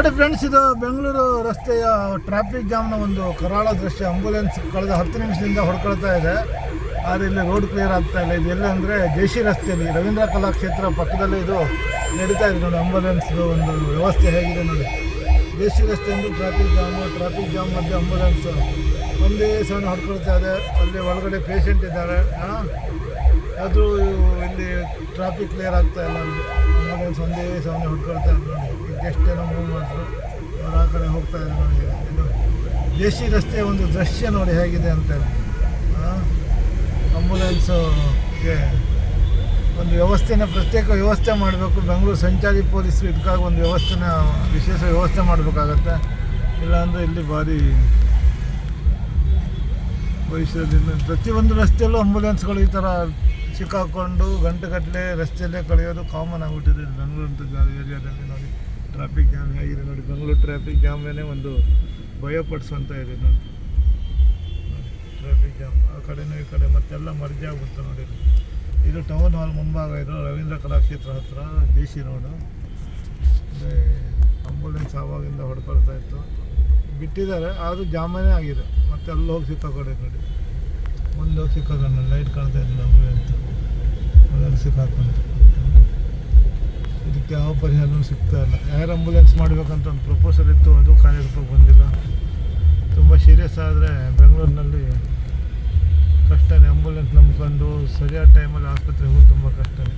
ನೋಡಿ ಫ್ರೆಂಡ್ಸ್ ಇದು ಬೆಂಗಳೂರು ರಸ್ತೆಯ ಟ್ರಾಫಿಕ್ ಜಾಮ್ನ ಒಂದು ಕರಾಳ ದೃಶ್ಯ. ಆಂಬುಲೆನ್ಸ್ ಕಳೆದ ಹತ್ತು ನಿಮಿಷದಿಂದ ಹೊಡ್ಕೊಳ್ತಾ ಇದೆ. ಆದರೆ ಇಲ್ಲಿ ರೋಡ್ ಕ್ಲಿಯರ್ ಆಗ್ತಾ ಇಲ್ಲ. ಇದು ಎಲ್ಲ ಅಂದರೆ ದೇಶಿ ರಸ್ತೆಯಲ್ಲಿ. ರವೀಂದ್ರ ಕಲಾಕ್ಷೇತ್ರ ಪಕ್ಕದಲ್ಲೇ ಇದು ನಡೀತಾ ಇದೆ ನೋಡಿ ಆಂಬುಲೆನ್ಸ್ದು ಒಂದು ವ್ಯವಸ್ಥೆ ಹೇಗಿದೆ ನೋಡಿ. ದೇಶಿ ರಸ್ತೆಯಿಂದ ಟ್ರಾಫಿಕ್ ಜಾಮ್ ಟ್ರಾಫಿಕ್ ಜಾಮ್ ಮಧ್ಯೆ ಆಂಬುಲೆನ್ಸ್ ಒಂದೇ ಸಣ್ಣ ಹೊಡ್ಕೊಳ್ತಾ ಇದೆ. ಅಲ್ಲಿ ಒಳಗಡೆ ಪೇಷಂಟ್ ಇದ್ದಾರೆ. ಅದು ಇಲ್ಲಿ ಟ್ರಾಫಿಕ್ ಕ್ಲಿಯರ್ ಆಗ್ತಾ ಇಲ್ಲ. ಅಲ್ಲಿ ಆಂಬುಲೆನ್ಸ್ ಒಂದೇ ಸೌಂಡ್ ಹೊಡ್ಕೊಳ್ತಾ ಇದೆ ನೋಡಿ. ಈಗ ಎಷ್ಟೇನೋ ಮೂವ್ ಮಾಡಿದ್ರು, ಅವ್ರು ಆ ಕಡೆ ಹೋಗ್ತಾ ಇದ್ದಾರೆ ನೋಡಿ ಇದು ದೇಶಿ ರಸ್ತೆಯ ಒಂದು ದೃಶ್ಯ ನೋಡಿ ಹೇಗಿದೆ ಅಂತೇಳಿ ಆಂಬುಲೆನ್ಸ್ಗೆ ಒಂದು ವ್ಯವಸ್ಥೆನ, ಪ್ರತ್ಯೇಕ ವ್ಯವಸ್ಥೆ ಮಾಡಬೇಕು. ಬೆಂಗಳೂರು ಸಂಚಾರಿ ಪೊಲೀಸರು ಇದಕ್ಕಾಗಿ ಒಂದು ವ್ಯವಸ್ಥೆನ, ವಿಶೇಷ ವ್ಯವಸ್ಥೆ ಮಾಡಬೇಕಾಗತ್ತೆ. ಇಲ್ಲಾಂದರೆ ಇಲ್ಲಿ ಭಾರಿ ಭವಿಷ್ಯದಿಂದ ಪ್ರತಿಯೊಂದು ರಸ್ತೆಯಲ್ಲೂ ಆಂಬುಲೆನ್ಸ್ಗಳು ಈ ಥರ ಸಿಕ್ಕಾಕೊಂಡು ಗಂಟೆಗಟ್ಟಲೆ ರಸ್ತೆಯಲ್ಲೇ ಕಳೆಯೋದು ಕಾಮನ್ ಆಗಿಬಿಟ್ಟಿದೆ. ಅಂತ ಬೆಂಗಳೂರು ಏರಿಯಾದಲ್ಲಿ ನೋಡಿ ಟ್ರಾಫಿಕ್ ಜಾಮ್ ಹೇಗಿದೆ ನೋಡಿ. ಬೆಂಗಳೂರು ಟ್ರಾಫಿಕ್ ಜಾಮೇನೆ ಒಂದು ಭಯಪಡಿಸುವಂಥ ಇದೆ ನೋಡಿ. ಟ್ರಾಫಿಕ್ ಜಾಮ್ ಆ ಕಡೆನೂ ಈ ಕಡೆ ಮತ್ತೆಲ್ಲ ಮರ್ಜಿ ಆಗುತ್ತೆ ನೋಡಿ. ಇದು ಟೌನ್ ಹಾಲ್ ಮುಂಭಾಗ ಇದು ರವೀಂದ್ರ ಕಲಾಕ್ಷೇತ್ರ ಹತ್ರ ಡಿ ಸಿ ರೋಡು ಆಂಬುಲೆನ್ಸ್ ಆವಾಗಿಂದ ಹೊಡ್ಕೊಳ್ತಾ ಇತ್ತು. ಬಿಟ್ಟಿದ್ದಾರೆ, ಆದರೂ ಜಾಮನೇ ಆಗಿದೆ. ಮತ್ತೆ ಅಲ್ಲಿ ಹೋಗಿ ಸಿಕ್ಕಾಕೊಂಡೆ ನೋಡಿ. ಮುಂದೆ ಹೋಗಿ ಸಿಕ್ಕಾಕೊಂಡು ಲೈಟ್ ಕಾಣ್ತಾ ಇದ್ದಿಲ್ಲ ಆಂಬುಲೆನ್ಸ್ ಅಲ್ಲಿ ಸಿಕ್ಕಾಕೊಂಡು ಇದಕ್ಕೆ ಯಾವ ಪರಿಹಾರವೂ ಸಿಗ್ತಾ ಇಲ್ಲ. ಏರ್ ಆಂಬುಲೆನ್ಸ್ ಮಾಡಬೇಕಂತ ಒಂದು ಪ್ರಪೋಸಲ್ ಇತ್ತು, ಅದು ಕಾರ್ಯರೂಪಕ್ಕೆ ಬಂದಿಲ್ಲ. ತುಂಬ ಸೀರಿಯಸ್ ಆದರೆ ಬೆಂಗಳೂರಿನಲ್ಲಿ ಕಷ್ಟನೇ. ಆಂಬುಲೆನ್ಸ್ ನಂಬ್ಕೊಂಡು ಸರಿಯಾದ ಟೈಮಲ್ಲಿ ಆಸ್ಪತ್ರೆಗೆ ಹೋಗೋದು ತುಂಬ ಕಷ್ಟನೇ.